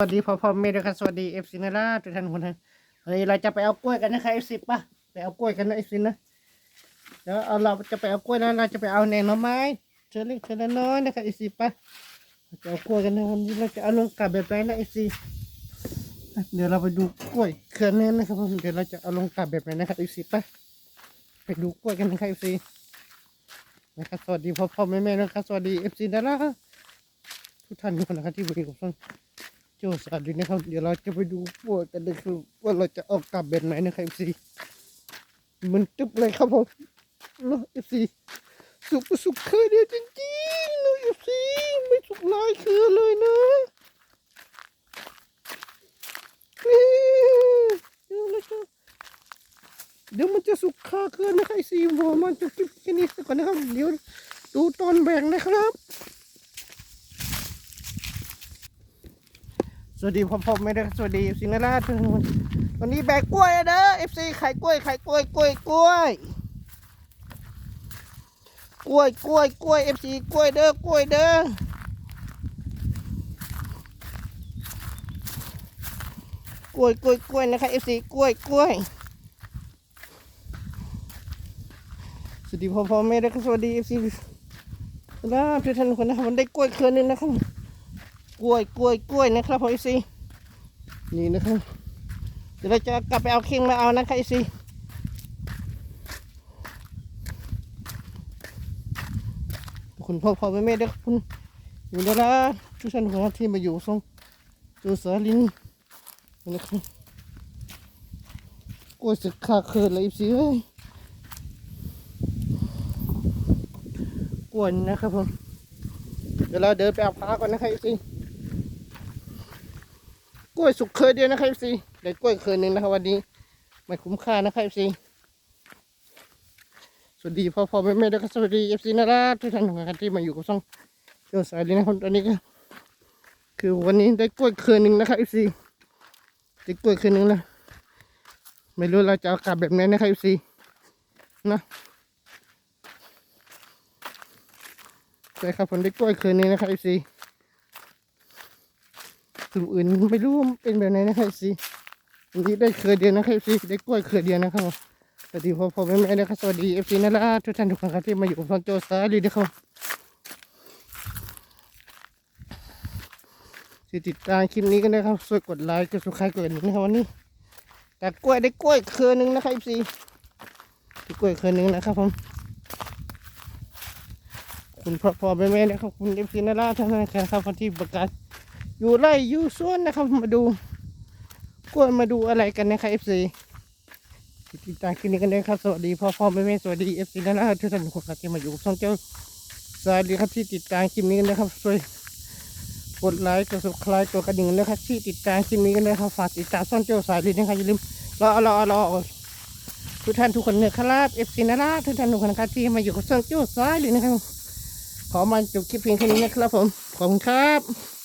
สวัสดีพ่อพ่อแม่ด้วยครับสวัสดีเอฟซีนาราทุกท่านทุกคนนะเฮ้ยเราจะไปเอากล้วยกันนะครับเอฟซีป่ะไปเอากล้วยกันนะเอฟซีนะแล้วเอาเราจะไปเอากล้วยแล้วเราจะไปเอาแหนงหน่อไม้เธอเล็กเธอน้อยนะครับเอฟซีป่ะจะเอากล้วยกันนะวันนี้เราจะเอาลงกลับแบบไหนนะเอฟซีเดี๋ยวเราไปดูกล้วยเครือนื้อนะครับผมเดี๋ยวเราจะเอาลงกลับแบบไหนนะครับเอฟซีป่ะไปดูกล้วยกันนะครับเอฟซีนะครับสวัสดีพ่อพ่อแม่แม่นะครับสวัสดีเอฟซีนาราทุกท่านทุกคนนะครับที่บริกา โจสวัสดีนะครับ เดี๋ยวเราจะไปดูพวกกันนะครับว่าเราจะออกกลับแบบไหนนะครับเอฟซีมันตึบเลยครับผมเนาะเอฟซีสุกสุกเคยเดียวจริงๆเนาะเอฟซีไม่สุกหลายคือเลยนะเฮ้ยเดี๋ยวเราจะเดี๋ยวมันจะสุกคาเกินนะครับเอซีหัวมันจะกินแค่นี้สักก่อนนะครับ เดี๋ยวดูตอนแบ่งนะครับ สวัสดีพ่อพ่อไม่ได้สวัสดีสิงห์ราชทุกคนวันนี้แบกกล้วยเด้อเอฟซีไข่กล้วยไข่กล้วยกล้วยกล้วยกล้วยกล้วยกล้วยเอฟซีกล้วยเด้อกล้วยเด้อกล้วยกล้วยกล้วยนะคะเอฟซีกล้วยกล้วยสวัสดีพ่อพ่อแม่ด้วยสวัสดีเอฟซีนะทุกท่านทุกคนนะครับวันได้กล้วยเครือนึงนะครับ กล้วยกล้วยกล้วยนะครับพ่อไอซีนี่นะครับเดี๋ยวเราจะกลับไปเอาเข่งมาเอานะครับไอซีคุณพ่อพ่อแม่แม่เด็กคุณอยู่แล้วนะทุกท่านทุกคนที่มาอยู่ทรงจูสาลินนะครับกล้วยสึกขาเคินเลยไอซีเอ้ยกลวยนะครับผมเดี๋ยวเราเดินไปเอาพาก่อนนะครับไอซี กล้วยสุกเคยเดียวนะครับซีได้กล้วยเคยหนึ่งนะครับวันนี้ไม่คุ้มค่านะครับซีสวัสดีพ่อพ่อแม่แม่ด้วยครับสวัสดีเอฟซีนาราทุกท่านทุกท่านที่มาอยู่กับช่องเจ้าสายเลยนะครับตอนนี้ก็คือวันนี้ได้กล้วยเคยหนึ่งนะครับเอฟซีได้กล้วยเคยหนึ่งนะไม่รู้เราจะอากลับแบบไหนนะครับเอฟซีนะใช่ครับผมได้กล้วยเคยหนึ่งนะครับเอฟซี กลุ่มอื่นไม่รู้เป็นแบบไหนนะครับสิวันนี้ได้เครือเดียวนะครับสิได้กล้วยเครือเดียวนะครับผมสวัสดีพ่อพ่อแม่แม่นะครับสวัสดีเอฟซีนั่ะทุกท่านทุกคนครับที่มาอยู่กับช่องโจสาลีนะครับที่ติดตามคลิปนี้กันนะครับช่วยกดไลค์กดสุขายกดกระดิ่งนะครับวันนี้จากกล้วยได้กล้วยเครือหนึ่งนะครับเอฟซีได้กล้วยเครือหนึ่งนะครับผมคุณพ่อพ่อแม่แม่นะครับคุณเอฟซีนั่นละท่านนะครับที่ประกาศ อยู่ไร่อยู่สวนนะครับ มาดูกล้วยมาดูอะไรกันนะครับเอฟซีติดตามคลิปนี้กันนะครับสวัสดีพ่อพ่อแม่แม่สวัสดีเอฟซีนะนะทุกท่านทุกคนที่มาอยู่กับช่องเจ้าสวัสดีครับที่ติดตามคลิปนี้กันนะครับช่วยกดไลค์กดซับสไครต์กดกระดิ่งนะครับที่ติดตามคลิปนี้กันนะครับฝากติดตามช่องเจ้าสายดีนะครับอย่าลืมรอรอรอทุกท่านทุกคนนะครับเอฟซีนะนะทุกท่านทุกคนครับที่มาอยู่กับช่องเจ้าสายดีนะครับขอมาจบคลิปเพียงแค่นี้นะครับผมขอบคุณครับ